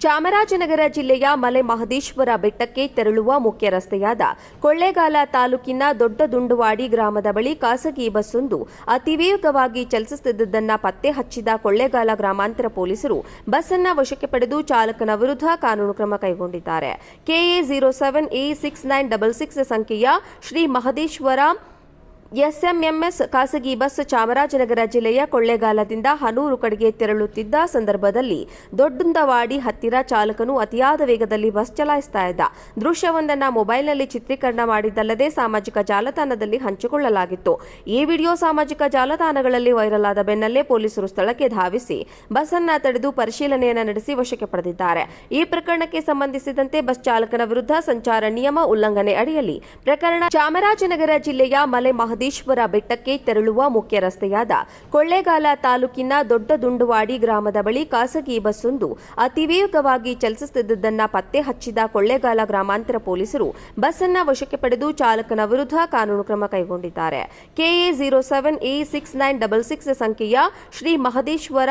ಚಾಮರಾಜನಗರ ಜಿಲ್ಲೆಯ ಮಲೆ ಮಹದೇಶ್ವರ ಬೆಟ್ಟಕ್ಕೆ ತೆರಳುವ ಮುಖ್ಯ ರಸ್ತೆಯಾದ ಕೊಳ್ಳೇಗಾಲ ತಾಲೂಕಿನ ದೊಡ್ಡ ದುಂಡುವಾಡಿ ಗ್ರಾಮದ ಬಳಿ ಖಾಸಗಿ ಬಸ್ಸೊಂದು ಅತಿ ವೇಗವಾಗಿ ಚಲಿಸುತ್ತಿದ್ದದ್ದನ್ನು ಪತ್ತೆ ಹಚ್ಚಿದ ಕೊಳ್ಳೇಗಾಲ ಗ್ರಾಮಾಂತರ ಪೊಲೀಸರು ಬಸ್ಸನ್ನು ವಶಕ್ಕೆ ಪಡೆದು ಚಾಲಕನ ವಿರುದ್ಧ ಕಾನೂನು ಕ್ರಮ ಕೈಗೊಂಡಿದ್ದಾರೆ. KA zero seven A six nine double six ಸಂಖ್ಯೆಯ ಶ್ರೀ ಮಹದೇಶ್ವರ ಎಸ್ಎಂಎಂಎಸ್ ಖಾಸಗಿ ಬಸ್ ಚಾಮರಾಜನಗರ ಜಿಲ್ಲೆಯ ಕೊಳ್ಳೇಗಾಲದಿಂದ ಹನೂರು ಕಡೆಗೆ ತೆರಳುತ್ತಿದ್ದ ಸಂದರ್ಭದಲ್ಲಿ ದೊಡ್ಡಂದವಾಡಿ ಹತ್ತಿರ ಚಾಲಕನು ಅತಿಯಾದ ವೇಗದಲ್ಲಿ ಬಸ್ ಚಲಾಯಿಸ್ತಾ ಇದ್ದ. ದೃಶ್ಯವೊಂದನ್ನ ಮೊಬೈಲ್ನಲ್ಲಿ ಚಿತ್ರೀಕರಣ ಮಾಡಿದ್ದಲ್ಲದೆ ಸಾಮಾಜಿಕ ಜಾಲತಾಣದಲ್ಲಿ ಹಂಚಿಕೊಳ್ಳಲಾಗಿತ್ತು. ಈ ವಿಡಿಯೋ ಸಾಮಾಜಿಕ ಜಾಲತಾಣಗಳಲ್ಲಿ ವೈರಲ್ ಆದ ಬೆನ್ನಲ್ಲೇ ಪೊಲೀಸರು ಸ್ಥಳಕ್ಕೆ ಧಾವಿಸಿ ಬಸ್ ತಡೆದು ಪರಿಶೀಲನೆಯನ್ನ ನಡೆಸಿ ವಶಕ್ಕೆ ಪಡೆದಿದ್ದಾರೆ. ಈ ಪ್ರಕರಣಕ್ಕೆ ಸಂಬಂಧಿಸಿದಂತೆ ಬಸ್ ಚಾಲಕನ ವಿರುದ್ಧ ಸಂಚಾರ ನಿಯಮ ಉಲ್ಲಂಘನೆ ಅಡಿಯಲ್ಲಿ. ಪ್ರಕರಣ ಚಾಮರಾಜನಗರ ಜಿಲ್ಲೆಯ ಮಲೆ ಮಹದೇಶ್ವರ ಬೆಟ್ಟಕ್ಕೆ ತೆರಳುವ ಮುಖ್ಯ ರಸ್ತೆಯಾದ ಕೊಳ್ಳೇಗಾಲ ತಾಲೂಕಿನ ದೊಡ್ಡ ದುಂಡುವಾಡಿ ಗ್ರಾಮದ ಬಳಿ ಖಾಸಗಿ ಬಸ್ಸೊಂದು ಅತಿವೇಗವಾಗಿ ಚಲಿಸುತ್ತಿದ್ದುದನ್ನ ಪತ್ತೆ ಹಚ್ಚಿದ ಕೊಳ್ಳೇಗಾಲ ಗ್ರಾಮಾಂತರ ಪೊಲೀಸರು ಬಸ್ ಅನ್ನ ವಶಕ್ಕೆ ಪಡೆದು ಚಾಲಕನ ವಿರುದ್ಧ ಕಾನೂನು ಕ್ರಮ ಕೈಗೊಂಡಿದ್ದಾರೆ. KA zero seven A six nine double six ಸಂಖ್ಯೆಯ ಶ್ರೀ ಮಹದೇಶ್ವರ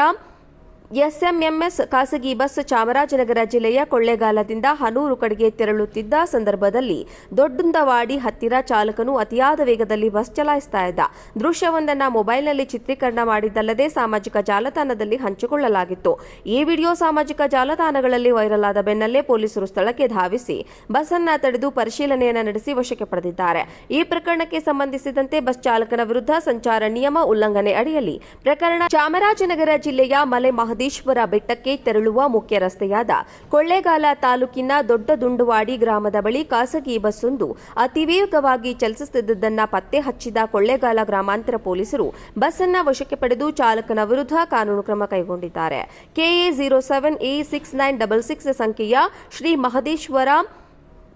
ಎಸ್ಎಂಎಂಎಸ್ ಖಾಸಗಿ ಬಸ್ ಚಾಮರಾಜನಗರ ಜಿಲ್ಲೆಯ ಕೊಳ್ಳೇಗಾಲದಿಂದ ಹನೂರು ಕಡೆಗೆ ತೆರಳುತ್ತಿದ್ದ ಸಂದರ್ಭದಲ್ಲಿ ದೊಡ್ಡಂದವಾಡಿ ಹತ್ತಿರ ಚಾಲಕನು ಅತಿಯಾದ ವೇಗದಲ್ಲಿ ಬಸ್ ಚಲಾಯಿಸ್ತಾ ಇದ್ದ. ದೃಶ್ಯವೊಂದನ್ನ ಮೊಬೈಲ್ನಲ್ಲಿ ಚಿತ್ರೀಕರಣ ಮಾಡಿದ್ದಲ್ಲದೆ ಸಾಮಾಜಿಕ ಜಾಲತಾಣದಲ್ಲಿ ಹಂಚಿಕೊಳ್ಳಲಾಗಿತ್ತು. ಈ ವಿಡಿಯೋ ಸಾಮಾಜಿಕ ಜಾಲತಾಣಗಳಲ್ಲಿ ವೈರಲ್ ಆದ ಬೆನ್ನಲ್ಲೇ ಪೊಲೀಸರು ಸ್ಥಳಕ್ಕೆ ಧಾವಿಸಿ ಬಸ್ ತಡೆದು ಪರಿಶೀಲನೆಯನ್ನು ನಡೆಸಿ ವಶಕ್ಕೆ ಪಡೆದಿದ್ದಾರೆ. ಈ ಪ್ರಕರಣಕ್ಕೆ ಸಂಬಂಧಿಸಿದಂತೆ ಬಸ್ ಚಾಲಕನ ವಿರುದ್ಧ ಸಂಚಾರ ನಿಯಮ ಉಲ್ಲಂಘನೆ ಅಡಿಯಲ್ಲಿ. ಪ್ರಕರಣ ಚಾಮರಾಜನಗರ ಜಿಲ್ಲೆಯ ಮಲೆ ಮಹದೇಶ್ವರ ಬೆಟ್ಟಕ್ಕೆ ತೆರಳುವ ಮುಖ್ಯ ರಸ್ತೆಯಾದ ಕೊಳ್ಳೇಗಾಲ ತಾಲೂಕಿನ ದೊಡ್ಡ ದುಂಡುವಾಡಿ ಗ್ರಾಮದ ಬಳಿ ಖಾಸಗಿ ಬಸ್ಸೊಂದು ಅತಿವೇಗವಾಗಿ ಚಲಿಸುತ್ತಿದ್ದುದನ್ನ ಪತ್ತೆ ಹಚ್ಚಿದ ಕೊಳ್ಳೇಗಾಲ ಗ್ರಾಮಾಂತರ ಪೊಲೀಸರು ಬಸ್ ವಶಕ್ಕೆ ಪಡೆದು ಚಾಲಕನ ವಿರುದ್ಧ ಕಾನೂನು ಕ್ರಮ ಕೈಗೊಂಡಿದ್ದಾರೆ. KA zero seven A six nine double six ಸಂಖ್ಯೆಯ ಶ್ರೀ ಮಹದೇಶ್ವರ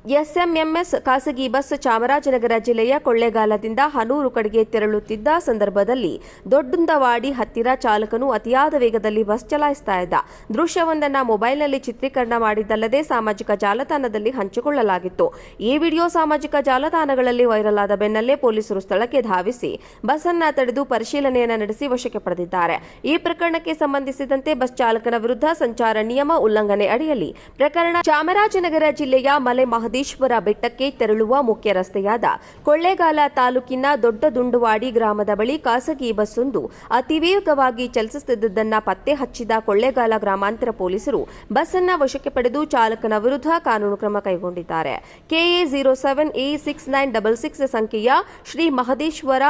ಎಸ್ಎಂಎಂಎಸ್ ಖಾಸಗಿ ಬಸ್ ಚಾಮರಾಜನಗರ ಜಿಲ್ಲೆಯ ಕೊಳ್ಳೇಗಾಲದಿಂದ ಹನೂರು ಕಡೆಗೆ ತೆರಳುತ್ತಿದ್ದ ಸಂದರ್ಭದಲ್ಲಿ ದೊಡ್ಡಂದವಾಡಿ ಹತ್ತಿರ ಚಾಲಕನು ಅತಿಯಾದ ವೇಗದಲ್ಲಿ ಬಸ್ ಚಲಾಯಿಸ್ತಾ ಇದ್ದ. ದೃಶ್ಯವೊಂದನ್ನ ಮೊಬೈಲ್ನಲ್ಲಿ ಚಿತ್ರೀಕರಣ ಮಾಡಿದ್ದಲ್ಲದೆ ಸಾಮಾಜಿಕ ಜಾಲತಾಣದಲ್ಲಿ ಹಂಚಿಕೊಳ್ಳಲಾಗಿತ್ತು. ಈ ವಿಡಿಯೋ ಸಾಮಾಜಿಕ ಜಾಲತಾಣಗಳಲ್ಲಿ ವೈರಲ್ ಆದ ಬೆನ್ನಲ್ಲೇ ಪೊಲೀಸರು ಸ್ಥಳಕ್ಕೆ ಧಾವಿಸಿ ಬಸ್ ತಡೆದು ಪರಿಶೀಲನೆಯನ್ನು ನಡೆಸಿ ವಶಕ್ಕೆ ಪಡೆದಿದ್ದಾರೆ. ಈ ಪ್ರಕರಣಕ್ಕೆ ಸಂಬಂಧಿಸಿದಂತೆ ಬಸ್ ಚಾಲಕನ ವಿರುದ್ಧ ಸಂಚಾರ ನಿಯಮ ಉಲ್ಲಂಘನೆ ಅಡಿಯಲ್ಲಿ. ಪ್ರಕರಣ ಚಾಮರಾಜನಗರ ಜಿಲ್ಲೆಯ ಮಲೆ ಮಹದೇಶ್ವರ ಬೆಟ್ಟಕ್ಕೆ ತೆರಳುವ ಮುಖ್ಯ ರಸ್ತೆಯಾದ ಕೊಳ್ಳೇಗಾಲ ತಾಲೂಕಿನ ದೊಡ್ಡ ದುಂಡುವಾಡಿ ಗ್ರಾಮದ ಬಳಿ ಖಾಸಗಿ ಬಸ್ಸೊಂದು ಅತಿವೇಗವಾಗಿ ಚಲಿಸುತ್ತಿದ್ದುದನ್ನ ಪತ್ತೆ ಹಚ್ಚಿದ ಕೊಳ್ಳೇಗಾಲ ಗ್ರಾಮಾಂತರ ಪೊಲೀಸರು ಬಸ್ ವಶಕ್ಕೆ ಪಡೆದು ಚಾಲಕನ ವಿರುದ್ಧ ಕಾನೂನು ಕ್ರಮ ಕೈಗೊಂಡಿದ್ದಾರೆ. KA zero seven A six nine double six ಸಂಖ್ಯೆಯ ಶ್ರೀ ಮಹದೇಶ್ವರ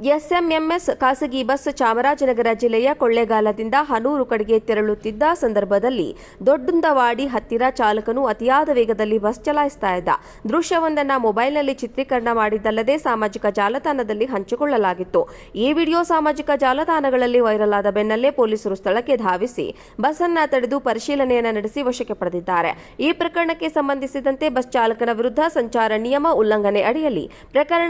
ಎಸ್ಎಂಎಂಎಸ್ ಖಾಸಗಿ ಬಸ್ ಚಾಮರಾಜನಗರ ಜಿಲ್ಲೆಯ ಕೊಳ್ಳೇಗಾಲದಿಂದ ಹನೂರು ಕಡೆಗೆ ತೆರಳುತ್ತಿದ್ದ ಸಂದರ್ಭದಲ್ಲಿ ದೊಡ್ಡಂದವಾಡಿ ಹತ್ತಿರ ಚಾಲಕನು ಅತಿಯಾದ ವೇಗದಲ್ಲಿ ಬಸ್ ಚಲಾಯಿಸ್ತಾ ಇದ್ದ. ದೃಶ್ಯವೊಂದನ್ನ ಮೊಬೈಲ್ನಲ್ಲಿ ಚಿತ್ರೀಕರಣ ಮಾಡಿದ್ದಲ್ಲದೆ ಸಾಮಾಜಿಕ ಜಾಲತಾಣದಲ್ಲಿ ಹಂಚಿಕೊಳ್ಳಲಾಗಿತ್ತು. ಈ ವಿಡಿಯೋ ಸಾಮಾಜಿಕ ಜಾಲತಾಣಗಳಲ್ಲಿ ವೈರಲ್ ಆದ ಬೆನ್ನಲ್ಲೇ ಪೊಲೀಸರು ಸ್ಥಳಕ್ಕೆ ಧಾವಿಸಿ ಬಸ್ ಅನ್ನ ತಡೆದು ಪರಿಶೀಲನೆಯನ್ನು ನಡೆಸಿ ವಶಕ್ಕೆ ಪಡೆದಿದ್ದಾರೆ. ಈ ಪ್ರಕರಣಕ್ಕೆ ಸಂಬಂಧಿಸಿದಂತೆ ಬಸ್ ಚಾಲಕನ ವಿರುದ್ಧ ಸಂಚಾರ ನಿಯಮ ಉಲ್ಲಂಘನೆ ಅಡಿಯಲ್ಲಿ. ಪ್ರಕರಣ